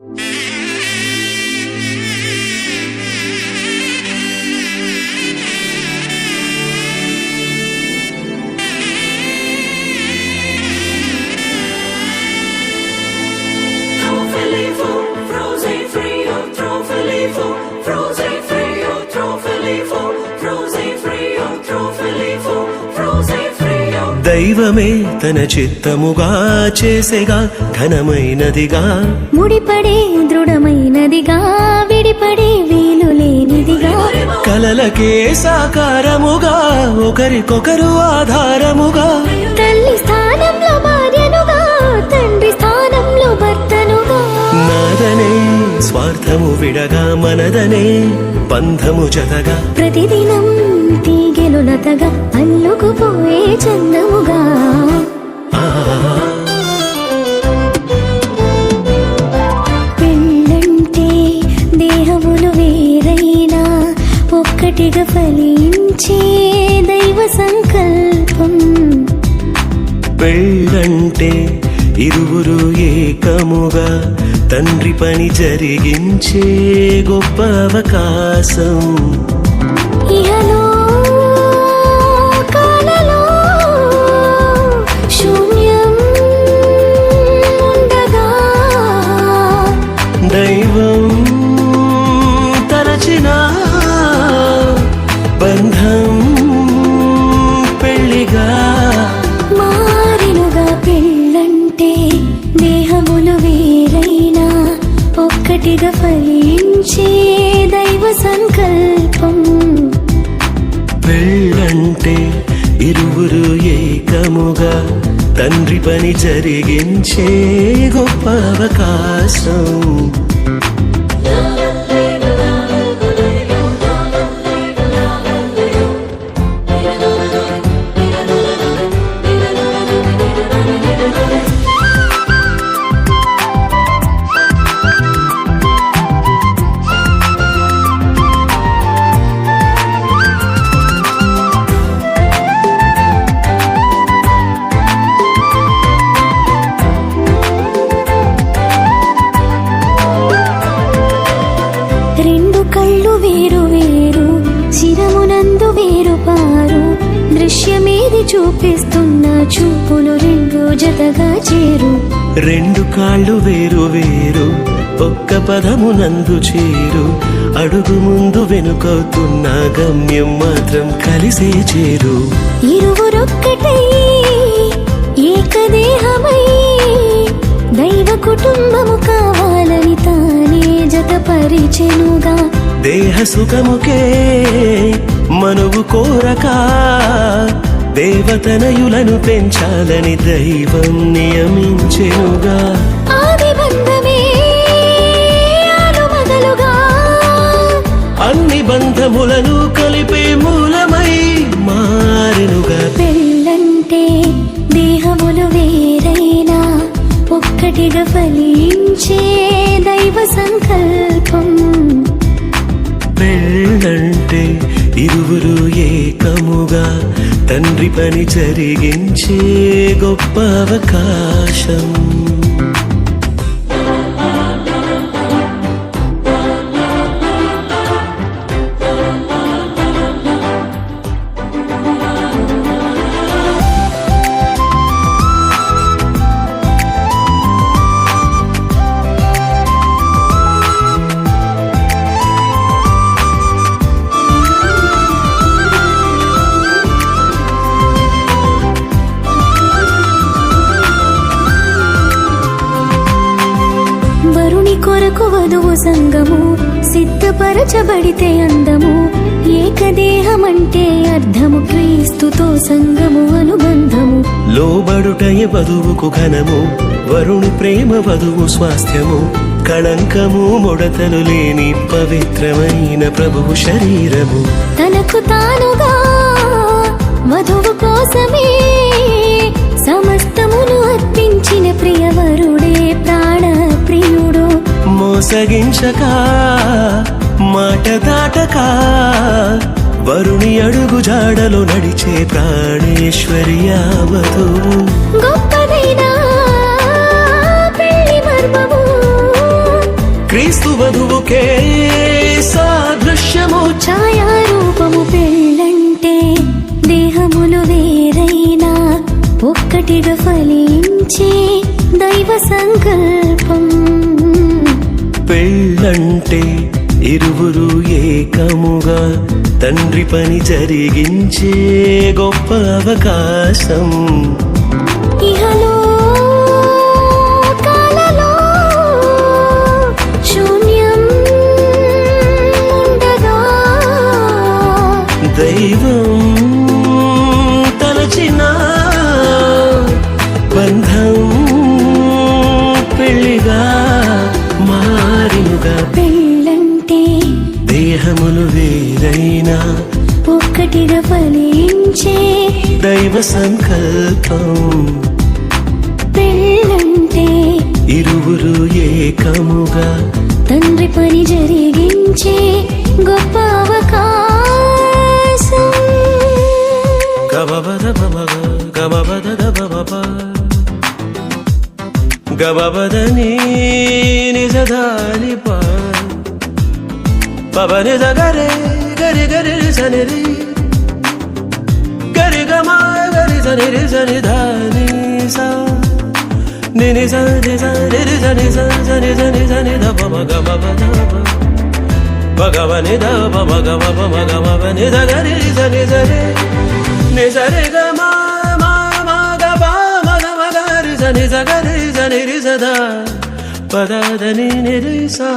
Música దైవమే తన చిత్తముగా చేసేగా ఘనమైనదిగా. ముడిపడే దృఢమైనదిగా విడిపడే వీలు లేనిదిగా. కలలకే సాకారముగా ఒకరికొకరు ఆధారముగా. తల్లి స్థానంలో భార్యనుగా తండ్రి స్థానంలో భర్తనుగా. నాదనే స్వార్థము విడగా మనదనే బంధము జతగా. ప్రతిదినం లతగా అల్లుకుపోయే చందముగా. పెళ్ళంటే దేహములు వేరైనా ఒక్కటిగా ఫలించే దైవ సంకల్పం. పెళ్ళంటే ఇరువురు ఏకముగా తండ్రి పని జరిగించే గొప్ప అవకాశం. ఇహలో దైవం తలచిన బంధం పెళ్ళిగా మారినుగా పెళ్ళంటే దేహములు వేరైనా ఒక్కటిగా ఫలించే దైవ సంకల్పం పెళ్ళంటే ఇరువురు ఏకముగా తండ్రి పని జరిగించే గొప్ప అవకాశం. శిరమునందు వేరు పారు దృశ్యమేది చూపిస్తున్న చూపులు రెండు జతగా చేరు. రెండు కాళ్ళు వేరు వేరు ఒక్క పదమునందు చేరు. అడుగు ముందు వెనుకవుతున్న గమ్యం మాత్రం కలిసే చేరు. ఇరువురొక్కటై ఏకదేహమై దైవ కుటుంబము కావాలని దేహ సుఖముకే మనువు కోరక దేవతనయులను పెంచాలని దైవం నియమించెనుగా. అన్ని బంధములను కలిపే మూలమై మారెనుగా. పెళ్ళంటే దేహములు వేరైనా ఒక్కటిగా ఫలించే దైవ సంకల్పం. ఇరువురు ఏకముగా తండ్రి పని జరిగించే గొప్ప అవకాశం. సిద్ధపరచబడితే అందము ఏకదేహమంటే అర్థము క్రీస్తుతో సంగము అనుబంధము. లోబడుటయ వధువుకు ఘనము వరుణి ప్రేమ వధువు స్వాస్థ్యము. కళంకము ముడతలు లేని పవిత్రమైన ప్రభువు శరీరము. తనకు తానుగా వధువు కోసమే సమస్తమును అర్పించిన ప్రియవరుడే ప్రాణ ప్రియుడు మోసగించక మాట దాటక వరుణి అడుగు జాడలో నడిచే గొప్పదైన పెళ్ళి మర్మము. ప్రేమకే సాదృశ్యము. ఛాయారూపము పెళ్ళంటే దేహములు వేరైనా ఒక్కటిగా ఫలించే దైవ సంకల్పం. పెళ్ళంటే ఇరువురు ఏకముగా తండ్రి పని జరిగించే గొప్ప అవకాశం. దైవం వేరైనా ఒక్కటిగా ఫలించే దైవ సంకల్పం పెళ్ళంటే ఇరువురు ఏకముగా తండ్రి పని జరిగించే గొప్ప అవకాశం గబబద బబగ గబబద గబబదని నిజదాని పవని గరే గరి గరి సనిరి గరి గమా గరి సనిరి సని ధాని సా నిని సని సని సని సని సని సని దబ మగ మగ దబ భగవని దబ మగ మగ మగ మగ నిజ గరి సని సని నిజరి గమ మగ బా మగ మగ రి సని సగరి సని రి సదా పదని నిరి సా